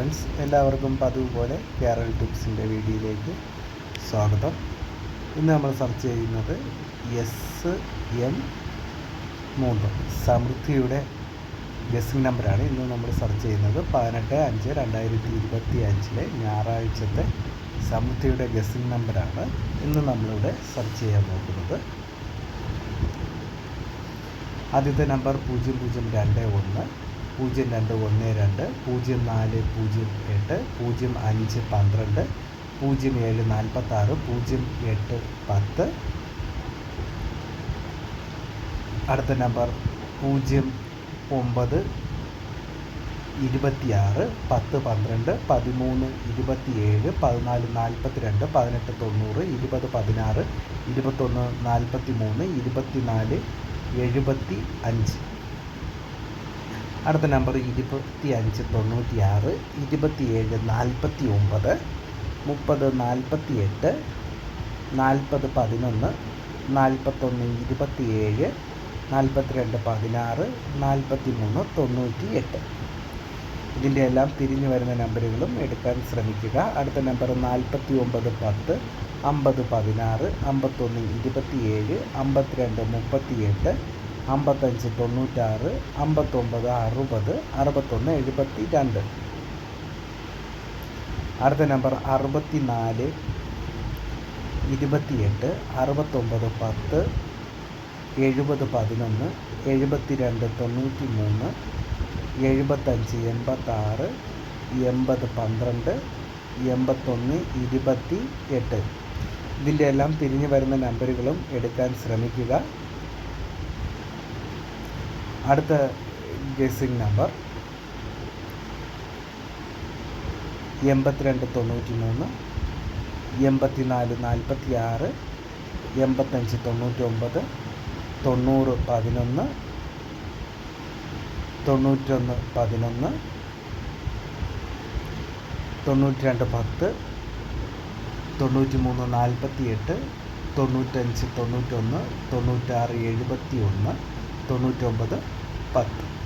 Friends എല്ലാവർക്കും പതിവ് പോലെ കേരൾ ടിപ്സിന്റെ വീഡിയോയിലേക്ക് സ്വാഗതം. ഇന്ന് നമ്മൾ സെർച്ച് ചെയ്യുന്നത് എസ് എം മൂന്ന്. സമൃദ്ധിയുടെ ഗസിംഗ് നമ്പറാണ് ഇന്ന് നമ്മൾ സെർച്ച് ചെയ്യുന്നത്. പതിനെട്ട് അഞ്ച് രണ്ടായിരത്തി ഇരുപത്തി അഞ്ചിലെ ഞായറാഴ്ചത്തെ സമൃദ്ധിയുടെ ഗസിംഗ് നമ്പറാണ് ഇന്ന് നമ്മളിവിടെ സെർച്ച് ചെയ്യാൻ നോക്കുന്നത് ആദ്യത്തെ നമ്പർ പൂജ്യം പൂജ്യം രണ്ട് ഒന്ന്. പൂജ്യം രണ്ട് ഒന്ന് രണ്ട് പൂജ്യം നാല് പൂജ്യം എട്ട് പൂജ്യം അഞ്ച് പന്ത്രണ്ട് പൂജ്യം ഏഴ് നാൽപ്പത്താറ് പൂജ്യം എട്ട് പത്ത്. അടുത്ത നമ്പർ പൂജ്യം ഒമ്പത് ഇരുപത്തിയാറ് പത്ത് പന്ത്രണ്ട് പതിമൂന്ന് ഇരുപത്തിയേഴ് പതിനാല് നാൽപ്പത്തിരണ്ട് പതിനെട്ട് തൊണ്ണൂറ് ഇരുപത് പതിനാറ് ഇരുപത്തൊന്ന് നാൽപ്പത്തി മൂന്ന് ഇരുപത്തിനാല് എഴുപത്തി അഞ്ച്. അടുത്ത നമ്പർ ഇരുപത്തി അഞ്ച് തൊണ്ണൂറ്റി ആറ് ഇരുപത്തിയേഴ് നാൽപ്പത്തി ഒമ്പത് മുപ്പത് നാൽപ്പത്തി എട്ട് നാൽപ്പത് പതിനൊന്ന് നാൽപ്പത്തൊന്ന് ഇരുപത്തിയേഴ് നാൽപ്പത്തിരണ്ട് പതിനാറ് നാൽപ്പത്തി മൂന്ന് തൊണ്ണൂറ്റി എട്ട് ഇതിന്റെ എല്ലാം തിരിഞ്ഞു വരുന്ന നമ്പറുകളും എടുക്കാൻ ശ്രമിക്കുക. അടുത്ത നമ്പർ നാൽപ്പത്തി ഒമ്പത് പത്ത് അമ്പത് പതിനാറ് അമ്പത്തൊന്ന് ഇരുപത്തിയേഴ് അമ്പത്തിരണ്ട് മുപ്പത്തിയെട്ട് അമ്പത്തഞ്ച് തൊണ്ണൂറ്റാറ് അമ്പത്തൊമ്പത് അറുപത് അറുപത്തൊന്ന് എഴുപത്തി രണ്ട് അടുത്ത നമ്പർ അറുപത്തി നാല് ഇരുപത്തിയെട്ട് അറുപത്തൊമ്പത് പത്ത് എഴുപത് പതിനൊന്ന് എഴുപത്തി രണ്ട് തൊണ്ണൂറ്റി മൂന്ന് എഴുപത്തഞ്ച് എൺപത്താറ് എൺപത് പന്ത്രണ്ട് എൺപത്തൊന്ന് ഇരുപത്തി എട്ട് ഇതിന്റെ എല്ലാം തിരിഞ്ഞു വരുന്ന നമ്പറുകളും എടുക്കാൻ ശ്രമിക്കുക. അടുത്ത ഗസിംഗ് നമ്പർ എൺപത്തിരണ്ട് തൊണ്ണൂറ്റി മൂന്ന് എൺപത്തിനാല് നാൽപ്പത്തി ആറ് എൺപത്തഞ്ച് തൊണ്ണൂറ്റൊമ്പത് തൊണ്ണൂറ് പതിനൊന്ന് തൊണ്ണൂറ്റൊന്ന് പതിനൊന്ന് തൊണ്ണൂറ്റി രണ്ട് പത്ത് തൊണ്ണൂറ്റി മൂന്ന് നാൽപ്പത്തി എട്ട് തൊണ്ണൂറ്റഞ്ച് തൊണ്ണൂറ്റൊന്ന് തൊണ്ണൂറ്റാറ് എഴുപത്തി ഒന്ന് തൊണ്ണൂറ്റൊമ്പത് പത്ത്.